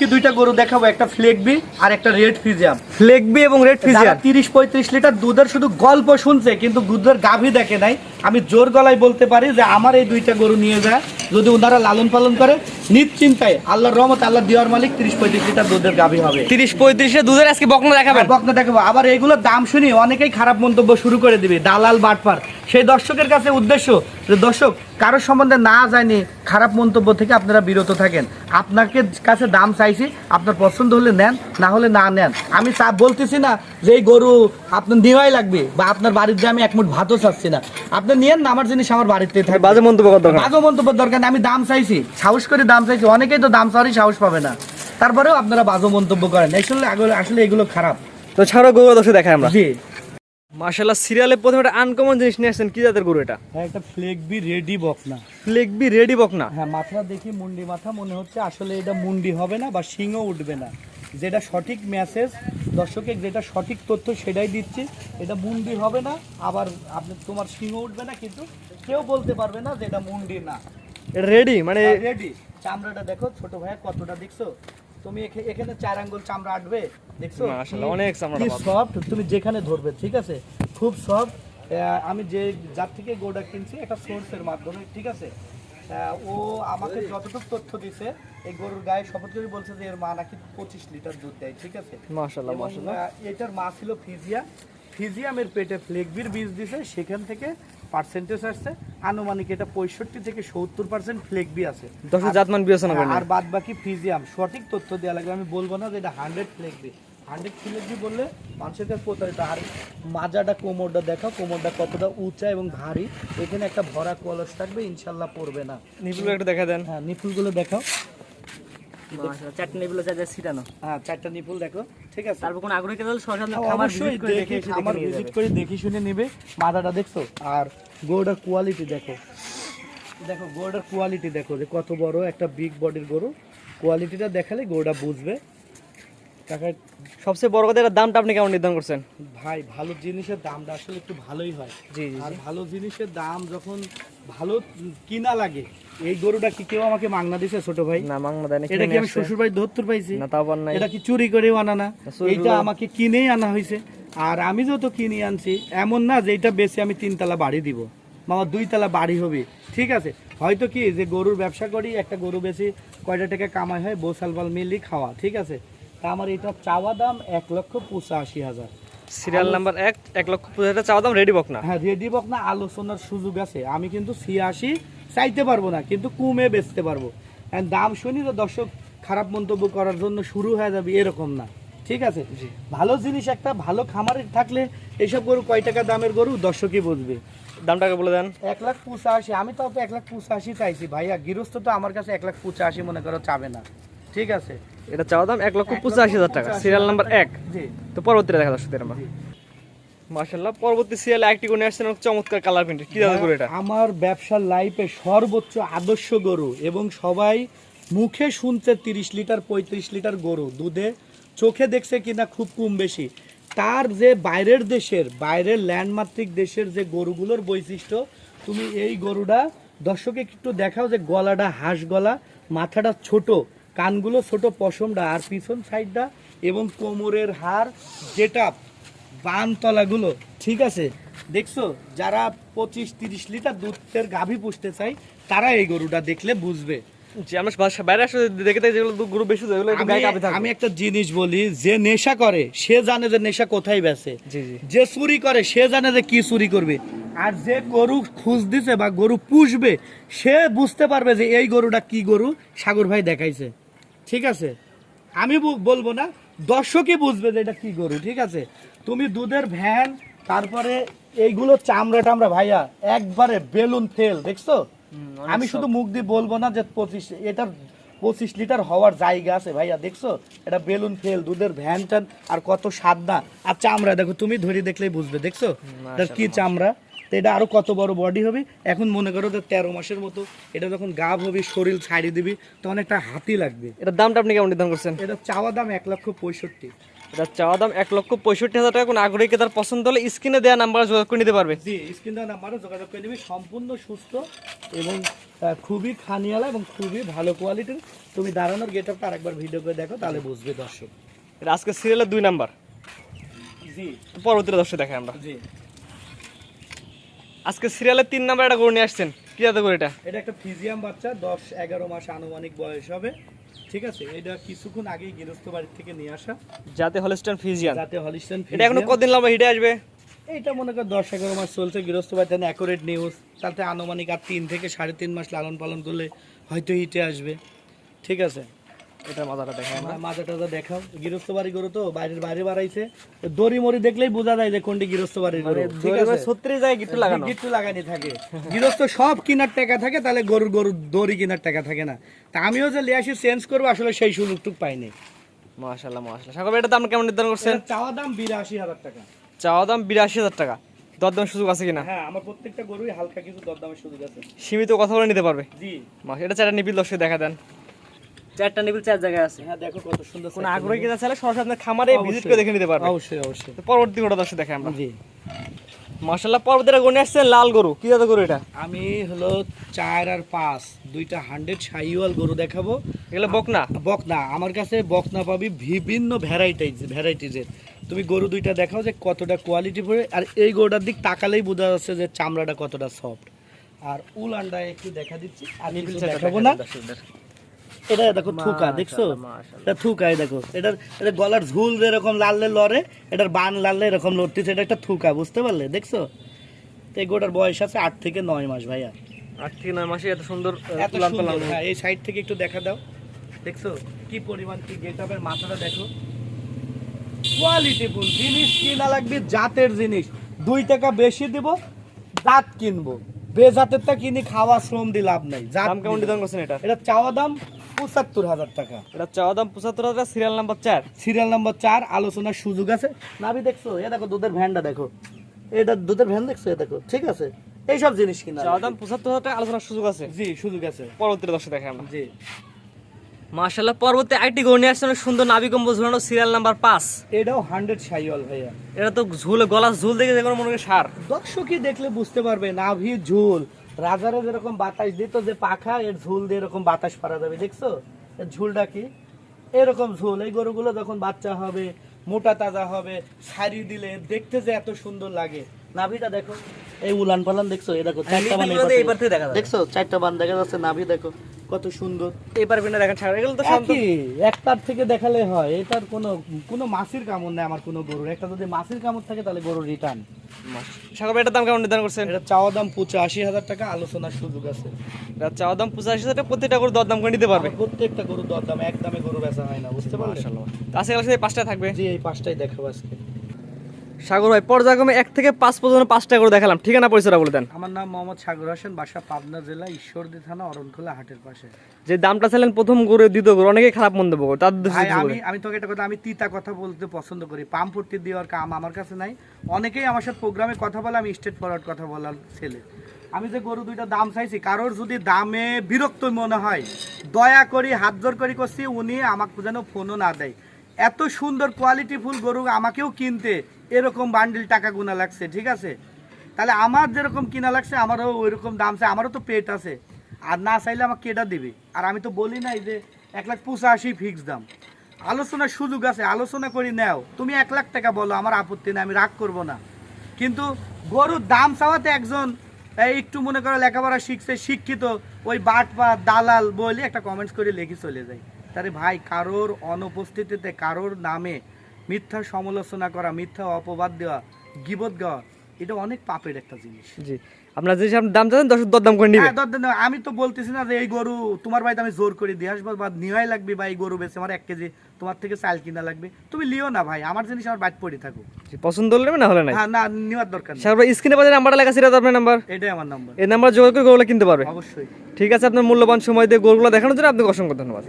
কি দুইটা গরু দেখাবো একটা ফ্লেগবি আর একটা রেড ফিজিয়াম ফ্লেগবি এবং রেড যারা ফিজিয়ান তিরিশ পঁয়ত্রিশ লিটার দুধের শুধু গল্প শুনছে কিন্তু দুধের গাভী দেখে নাই। আমি জোর গলায় বলতে পারি যে আমার এই দুইটা গরু নিয়ে যায়। যদি ওনারা লালন পালন করে নিশ্চিন্তায় আল্লাহর রহমত আল্লাহ দেওয়ার মালিক তিরিশ পঁয়ত্রিশ লিটার দুধের গাভী হবে। তিরিশ পঁয়ত্রিশে দুধের আজকে বকনা দেখাবেন? বকনা দেখাবো। আবার এইগুলোর দাম শুনি অনেকেই খারাপ মন্তব্য শুরু করে দিবে। দালাল বাটপার। সেই দর্শকের কাছে উদ্দেশ্য যে দর্শক কারোর সম্বন্ধে না জানি খারাপ মন্তব্য থেকে আপনারা বিরত থাকেন। আপনাকে কাছে দাম চাইছি আপনার পছন্দ হলে নেন না হলে না নেন। আমি চা বলতেছি না যে এই গরু আপনার নেওয়াই লাগবে বা আপনার বাড়িতে আমি এক মুঠ ভাতও চাচ্ছি না। আপনি নিয়েন না আমার জিনিস আমার বাড়িতে থাকবে। বাজে মন্তব্য দরকার। বাজে মন্তব্য দরকার আমি দাম চাইছি সাহস করে দাম চাইছি। অনেকেই তো দাম চাওয়ারই সাহস পাবে না। তারপরেও আপনারা বাজে মন্তব্য করেন। আসলে আসলে- এগুলো খারাপ। তো ছাড়ো গরু দর্শক দেখাই আমরা। জি। মাশাল্লাহ সিরিয়ালে প্রথমে একটা আনকমন জিনিস নিয়ে আসছেন কি জাতের গরু এটা? হ্যাঁ একটা ফ্লেগবি রেডি বকনা ফ্লেগবি রেডি বকনা হ্যাঁ মাথা দেখি মুন্ডি মাথা মনে হচ্ছে আসলে এটা মুন্ডি হবে না বা শিংও উঠবে না। যেটা সঠিক মেসেজ দর্শকে যেটা সঠিক তথ্য সেটাই দিচ্ছি। এটা মুন্ডি হবে না আবার আপনি তোমার শিংও উঠবে না কিন্তু কেউ বলতে পারবে না যে এটা মুন্ডি না। এটা রেডি মানে রেডি চামড়াটা দেখো ছোট ভাইয়া কতটা দেখছ? তুমি এখানে চার আঙ্গুল চামড়া আটবে দেখছ? অনেক সফট তুমি যেখানে ধরবে ঠিক আছে? খুব সফট আমি যে যার থেকে গোটা কিনছি একটা সোর্সের মাধ্যমে ঠিক আছে? ও আমাকে যতটুকু তথ্য দিছে এই গরুর গায়ে শপথ করে বলছে যে এর মা নাকি পঁচিশ লিটার দুধ দেয় ঠিক আছে? মাশাল্লাহ মাশাল্লাহ এটার মা ছিল ফিজিয়া। ফিজিয়ামের পেটে ফ্লেগবির বীজ দিছে সেখান থেকে পার্সেন্টেজ আসছে। আনুমানিক এটা পঁয়ষট্টি থেকে সত্তর পার্সেন্ট ফ্লেগবি আছে। দর্শক জাতমান বিবেচনা করেন আর বাদ বাকি ফিজিয়াম সঠিক তথ্য দেওয়া লাগবে আমি বলব না যে এটা হান্ড্রেড ফ্লেগবি হান্ড্রেড ফ্লেগবি বললে মানুষের কাছে প্রতারিত। আর মাজাটা কোমরটা দেখো কোমরটা কতটা উঁচা এবং ভারী এখানে একটা ভরা কলস থাকবে ইনশাল্লাহ পড়বে না। নিপুল একটু দেখা দেন। হ্যাঁ নিপুলগুলো দেখাও। চারটে ছিটানো। হ্যাঁ চারটা নিপুল দেখো। ঠিক আছে? তারপর কোন আগ্রহী কেবল সরাসরি হ্যাঁ, দেখে আমার ভিজিট করে দেখে শুনে নেবে। মাদাটা দেখছ? আর কোয়ালিটি দেখো। দেখো কোয়ালিটি দেখো যে কত বড় একটা বিগ বডির গরু। কোয়ালিটিটা দেখালে গরুটা বুঝবে। সবচেয়ে বড় কথা এটার দামটা আপনি কেমন নির্ধারণ করছেন? ভাই ভালো জিনিসের দামটা আসলে একটু ভালোই হয়। জি জি আর ভালো জিনিসের দাম যখন ভালো কিনা লাগে এই গরুটা কি কেউ আমাকে মাংনা দিছে ছোট ভাই? না মাংনা এটা কি আমি শ্বশুর বাড়ি ধরতে পাইছি? না তাও এটা কি চুরি করেও আনা না? এইটা আমাকে কিনেই আনা হয়েছে আর আমি যত কিনে আনছি এমন না যে এটা বেশি আমি তিনতলা বাড়ি দিব। মামা দুইতলা বাড়ি হবে। ঠিক আছে? হয়তো কি যে গরুর ব্যবসা করি একটা গরু বেশি কয়টা টাকা কামাই হয় বোসাল বাল মিলি খাওয়া। ঠিক আছে? আমার এটা চাওয়া দাম এক লক্ষ পঁচাশি হাজার। সিরিয়াল নাম্বার এক এক লক্ষ পঁচিশ হাজার চাওয়া দাম রেডি বকনা হ্যাঁ রেডি বক না আলোচনার সুযোগ আছে। আমি কিন্তু ছিয়াশি চাইতে পারব না কিন্তু কমে বেচতে পারব। দাম শুনি তো দর্শক খারাপ মন্তব্য করার জন্য শুরু হয়ে যাবে এরকম না। ঠিক আছে? ভালো জিনিস একটা ভালো খামারে থাকলে এইসব গরু কয় টাকা দামের গরু? দর্শকই বুঝবে। দামটাকে বলে দেন। এক লাখ পঁচাশি আমি তো এক লাখ পঁচাশি চাইছি। ভাইয়া গৃহস্থ তো আমার কাছে এক লাখ পঁচাশি মনে করো চাবে না। ঠিক আছে। এটা চাওয়া দাম এক লক্ষ পঁচাশি হাজার টাকা। সিরিয়াল নাম্বার এক। তো পরবর্তীটা দেখা দর্শক আমরা। মাশাল্লাহ পরবর্তী সিরিয়ালে একটি নিয়ে আসছেন চমৎকার কালার প্রিন্টের কি দাদা করে এটা? আমার ব্যবসার লাইফে সর্বোচ্চ আদর্শ গরু এবং সবাই মুখে শুনছে তিরিশ লিটার পঁয়ত্রিশ লিটার গরু। দুধে চোখে দেখছে কিনা খুব কম বেশি। তার যে বাইরের দেশের বাইরের ল্যান্ডমাত্রিক দেশের যে গরুগুলোর বৈশিষ্ট্য তুমি এই গরুটা দর্শকে একটু দেখাও যে গলাটা হাঁস গলা মাথাটা ছোট। কানগুলো ছোট পশমটা আর পিছন সাইডটা এবং কোমরের হাড় যেটা বানতলাগুলো ঠিক আছে? দেখছ? যারা পঁচিশ তিরিশ লিটার দুধের গাভী পুষতে চাই তারা এই গরুটা দেখলে বুঝবে। আমরা বাইরে আসলে দেখে থাকি যেগুলো গরু বেশি আমি- একটা জিনিস বলি যে নেশা করে সে জানে যে নেশা কোথায় বেছে যে চুরি করে সে জানে যে কি চুরি করবে। আর যে গরু খুঁজ দিছে বা গরু পুষবে সে বুঝতে পারবে যে এই গরুটা কি গরু সাগর ভাই দেখাইছে। ঠিক আছে? আমি বলব না দর্শকই বুঝবে যে এটা কি গরু ঠিক আছে? তুমি দুধের ভ্যান তারপরে এইগুলো চামড়া টামড়া ভাইয়া একবারে বেলুন ফেল দেখছ? আমি শুধু মুখ দিয়ে বলব না যে পঁচিশ এটার পঁচিশ লিটার হওয়ার জায়গা আছে ভাইয়া দেখছ? এটা বেলুন ফেল দুধের ভ্যান আর কত সাদা। আর চামড়া দেখো তুমি ধরে দেখলেই বুঝবে দেখছ? কি চামড়া? তো এটা আরও কত বড় বডি হবে? এখন মনে করো যে তেরো মাসের মতো। এটা যখন গাভ হবে শরীর ছাড়িয়ে দিবি তখন একটা হাতি লাগবে। এটার দামটা আপনি কেমন নির্ধারণ করছেন? এটা চাওয়া দাম এক লক্ষ পঁয়ষট্টি। এটা চাওয়া দাম এক লক্ষ পঁয়ষট্টি হাজার টাকা। কোনো আগ্রহী তার পছন্দ হলে স্ক্রিনে দেওয়া নাম্বার যোগাযোগ করে নিতে পারবে। জি স্ক্রিন দেওয়া নাম্বারে যোগাযোগ করে নিবি। সম্পূর্ণ সুস্থ এবং খুবই খানিয়ালা এবং খুবই ভালো কোয়ালিটির তুমি দাঁড়ানোর গেট আপটা আরেকবার ভিডিও করে দেখো তাহলে বুঝবে দর্শক। এটা আজকে সিরিয়ালের দুই নাম্বার। জি। পরবর্তীতে দর্শক দেখাই আমরা। জি। আজকে সিরিয়ালের তিন নাম্বার একটা গরু নিয়ে আসছেন। কি যাতে করে এটা? এটা একটা ফিজিয়াম বাচ্চা দশ এগারো মাস আনুমানিক বয়স হবে। ঠিক আছে? এটা কিছুক্ষণ আগেই গৃহস্থ বাড়ির থেকে নিয়ে আসা। যাতে হলস্টান ফিজিয়ান যাতে হলিস্টান এটা এখনও কতদিন লম্বা হিটে আসবে? এইটা মনে কর দশ এগারো মাস চলছে গৃহস্থ বাড়িতে অ্যাকোরেট নিউজ তাতে আনুমানিক আর তিন থেকে সাড়ে তিন মাস লালন পালন করলে হয়তো হিটে আসবে। ঠিক আছে? এটার মাথাটা দেখাই আমরা আমরা মাথা দেখাও। গৃহস্থ বাড়ি গরু তো বাইরের বাইরে বাড়াইছে। দড়ি মরি দেখলেই বোঝা যায় যে কোনটি গৃহস্থ বাড়ির গরু। ঠিক আছে। ছত্রিশ জায়গায় গিট্টু লাগানো। গিট্টু লাগানি থাকে। গৃহস্থ সব কেনার টাকা থাকে তাহলে গরুর গরুর দড়ি কেনার টাকা থাকে না। তা আমিও যে লিয়াসি চেঞ্জ করব আসলে সেই সুযোগটুক পাইনি। সাগর ভাই, এটার দাম কেমন নির্ধারণ করছেন? চাওয়া দাম বিরাশি হাজার টাকা। চাওয়া দাম বিরাশি হাজার টাকা। দরদাম সুযোগ আছে কিনা? হ্যাঁ আমার প্রত্যেকটা গরুই হালকা কিছু দরদামের সুযোগ আছে। সীমিত কথা বলে নিতে পারবে? জি। মাস এটা চারটা নিবিল দর্শক দেখা দেন চারটা নিবিল চার জায়গায় আছে। হ্যাঁ দেখো কত সুন্দর কোন আগ্রহী কিনা চাইলে সরাসরি আপনার খামারে ভিজিট করে দেখে নিতে পারবে। অবশ্যই অবশ্যই। তো পরবর্তী গরুটা দর্শক দেখে আমরা। জি। মাশাল্লাহ পরবর্তীটা গনে আসছেন লাল গরু। কি জাতের গরু এটা? আমি হলো চার আর পাঁচ দুইটা হান্ড্রেড সাইওয়াল গরু দেখাবো। এগুলো বকনা? বকনা। আমার কাছে বকনা পাবি বিভিন্ন ভ্যারাইটিজ ভ্যারাইটিজের তুমি গরু দুইটা দেখাও যে কতটা কোয়ালিটি পড়ে। আর এই গরুটার দিক তাকালেই বোঝা যাচ্ছে যে চামড়াটা কতটা সফট আর উল আন্ডা একটু দেখা দিচ্ছি আমি দেখাবো না। এটা দেখো থুকা দেখছ? এটা থুকা এই দেখো। এটার এটা গলার ঝুল যেরকম লাললে লড়ে এটার বান লাললে এরকম লড়তেছে এটা একটা থুকা বুঝতে পারলে? দেখছ? তো এই গোটার বয়স আছে আট থেকে নয় মাস ভাইয়া। আট থেকে নয় মাসে এত সুন্দর এত হ্যাঁ। এই সাইড থেকে একটু দেখা দাও। দেখছ? কি পরিমাণ কি গেট আপের মাথাটা দেখো। কোয়ালিটি ফুল জিনিস কিনা লাগবে জাতের জিনিস। দুই টাকা বেশি দিব জাত কিনবো। বেজাতেরটা কিনি খাওয়া শ্রম দিয়ে লাভ নাই। দাম কেমন দাম করছেন এটা? এটা চাওয়া দাম পঁচাত্তর হাজার টাকা। এটা চাওয়া দাম পঁচাত্তর হাজার সিরিয়াল নাম্বার চার। সিরিয়াল নাম্বার চার আলোচনার সুযোগ আছে। নাবি দেখছ? এ দেখো দুধের ভ্যানটা দেখো। এটা দুধের ভ্যান দেখছ? এ দেখো ঠিক আছে? এইসব জিনিস কিনা চাওয়া দাম পঁচাত্তর হাজার টাকা আলোচনার সুযোগ আছে। জি সুযোগ আছে। পরবর্তী দশে দেখে আমরা। জি। মাশাল্লাহ গরু আসছে অনেক সুন্দর নাবি কম্বল ঝুলানো সিরিয়াল নাম্বার পাঁচ। এটাও হান্ড্রেড ভাইয়া। এটা তো ঝুলে গলা ঝুল দেখে মনে হয় সার। দর্শকই দেখলে বুঝতে পারবে নাভি ঝুল। রাজারে যেরকম বাতাস দিত যে পাখা এর ঝুল দিয়ে এরকম বাতাস পারা যাবে দেখছ? এর ঝুলটা কি? এরকম ঝুল। এই গরুগুলো যখন বাচ্চা হবে মোটা তাজা হবে শাড়ি দিলে দেখতে যে এত সুন্দর লাগে। নাভিটা দেখো এই উলান পালান দেখছ? এই দেখো চারটা বান। দেখছ? চারটা বান দেখা যাচ্ছে নাভি দেখো। কত সুন্দর। এবার পিনে দেখেন সার এগুলো তো শান্ত। একটার থেকে দেখালে হয় এটার কোনো কোনো মাছির কামড় নেই আমার কোনো গরুর। একটা যদি মাছির কামড় থাকে তাহলে গরু রিটার্ন সাগর এটার দাম কেমন নির্ধারণ করছেন? এটা চাওয়া দাম পঁচাশি হাজার টাকা আলোচনার সুযোগ আছে। এটা চাওয়া দাম পঁচাশি হাজার টাকা প্রত্যেকটা করে দর দাম করে নিতে পারবে? প্রত্যেকটা গরু দর দাম এক দামে গরু বেচা হয় না বুঝতে পারলে আজকে পাঁচটা থাকবে? জি এই পাঁচটাই দেখাবো আজকে। সাগর ভাই পর্যায়ক্রমে এক থেকে পাঁচ পর্যন্ত পাঁচটা করে দেখালাম। ঠিকানা পরিচয়টা বলে দেন। আমার নাম মোহাম্মদ সাগর হোসেন বাসা পাবনা জেলা ঈশ্বরদী থানা অরণখোলা হাটের পাশে। যে দামটা ছিলেন প্রথম গরু দ্বিতীয় গরু অনেকে খারাপ মন্তব্য করে তার আমি আমি তোকে একটা কথা আমি তিতা কথা বলতে পছন্দ করি। পাম ফুর্তি দেওয়ার কাম আমার কাছে নাই। অনেকেই আমার সাথে প্রোগ্রামে কথা বলে আমি স্টেট ফরওয়ার্ড কথা বলার ছেলে। আমি যে গরু দুইটা দাম চাইছি কারোর যদি দামে বিরক্ত মনে হয় দয়া করি হাত জোর করি করছি উনি আমাকে যেন ফোনও না দেয়। এত সুন্দর কোয়ালিটি ফুল গরু আমাকেও কিনতে এরকম বান্ডিল টাকা গুনা লাগছে, ঠিক আছে? তাহলে আমার যেরকম কিনা লাগছে, আমারও ওইরকম দাম চাই আমারও তো পেট আছে। আর না চাইলে আমাকে কেটা দিবে? আর আমি তো বলি নাই যে এক লাখ পঁচাশি ফিক্স দাম। আলোচনার সুযোগ আছে, আলোচনা করি নাও। তুমি এক লাখ টাকা বলো, আমার আপত্তি নেই, আমি রাগ করব না। কিন্তু গরুর দাম চাওয়াতে একজন একটু মনে করো লেখাপড়া শিখছে, শিক্ষিত, ওই বাট বা দালাল বলে একটা কমেন্টস করে লিখে চলে যায়। তারে ভাই, কারোর অনুপস্থিতিতে, কারোর নামে মিথ্যা সমালোচনা করা মিথ্যা অপবাদ দেওয়া গিবত দেওয়া এটা অনেক পাপের একটা জিনিস। জি। আপনার যে আপনি দাম চাচ্ছেন দশ দর দাম করে নিবে হ্যাঁ, দর দেন না। আমি তো বলতেছি না যে এই গরু তোমার বাড়িতে আমি জোর করে দিয়ে আসব বা নিহাই লাগবে বা এই গরু বেছে আমার এক কেজি তোমার থেকে চাল কিনা লাগবে। তুমি লিও না ভাই আমার জিনিস আমার বাদ পড়ে থাকো পছন্দ হলে না হলে না হ্যাঁ না নেওয়ার দরকার নেই। ভাই স্ক্রিনে বাজারে নাম্বারটা লেখা ছিল আপনার নাম্বার? এটাই আমার নাম্বার। এই নাম্বার যোগাযোগ করে গরুগুলো কিনতে পারবে। অবশ্যই। ঠিক আছে আপনার মূল্যবান সময় দিয়ে গরুগুলো দেখানোর জন্য আপনাকে অসংখ্য ধন্যবাদ।